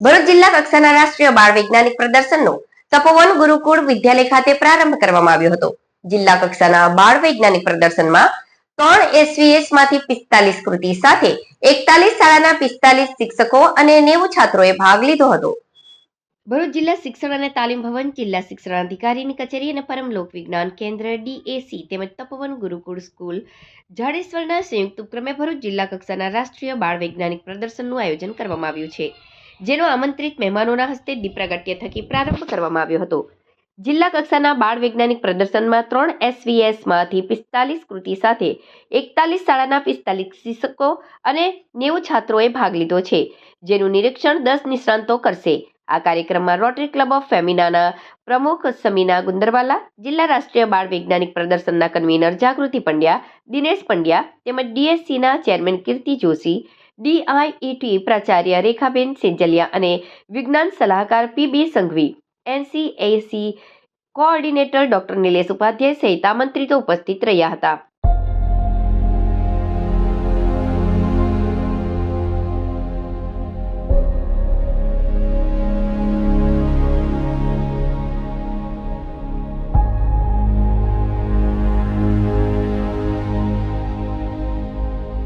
ભરૂચ જિલ્લા કક્ષાના રાષ્ટ્રીય બાળ વૈજ્ઞાનિક પ્રદર્શનનો તપોવન ગુરુકુળ વિદ્યાલય ખાતે પ્રારંભ કરવામાં આવ્યો હતો. જિલ્લા કક્ષાના બાળ વૈજ્ઞાનિક પ્રદર્શનમાં ત્રણ એસવીએસમાંથી પિસ્તાલીસ કૃતિ સાથે એકતાલીસ શાળાના પિસ્તાલીસ શિક્ષકો અને નેવું છાત્રોએ ભાગ લીધો હતો. ભરૂચ જિલ્લા શિક્ષણ અને તાલીમ ભવન જિલ્લા શિક્ષણાધિકારીની કચેરી અને પરમ લોક વિજ્ઞાન કેન્દ્ર ડીએસી તેમજ તપોવન ગુરુકુળ સ્કૂલ જાડેશ્વરના સંયુક્ત ઉપક્રમે ભરૂચ જિલ્લા કક્ષાના રાષ્ટ્રીય બાળ વૈજ્ઞાનિક પ્રદર્શનનું આયોજન કરવામાં આવ્યું છે. જેનો આમંત્રિત મહેમાનોના હસ્તે દીપ પ્રાગટ્ય થકી પ્રારંભ કરવામાં આવ્યો હતો. જિલ્લા કક્ષાના બાળ વૈજ્ઞાનિક પ્રદર્શનમાં ત્રણ એસવીએસમાંથી પિસ્તાલીસ કૃતિ સાથે એકતાલીસ શાળાના પિસ્તાલીસ શિક્ષકો અને નેવું છાત્રોએ ભાગ લીધો છે, જેનું નિરીક્ષણ દસ નિષ્ણાંતો કરશે. આ કાર્યક્રમમાં રોટરી ક્લબ ઓફ ફેમિનાના પ્રમુખ સમીના ગુંદરવાલા, જિલ્લા રાષ્ટ્રીય બાળ વૈજ્ઞાનિક પ્રદર્શનના કન્વીનર જાગૃતિ પંડ્યા, દિનેશ પંડ્યા તેમજ ડીએસસીના ચેરમેન કીર્તિ જોશી ડીઆઈઈટી પ્રાચાર્ય રેખાબેન સેંજલિયા અને વિજ્ઞાન સલાહકાર PB Sanghvi. NCAC coordinator doctor Nilesh Upadhyay સહિત આમંત્રિતો ઉપસ્થિત રહ્યા હતા.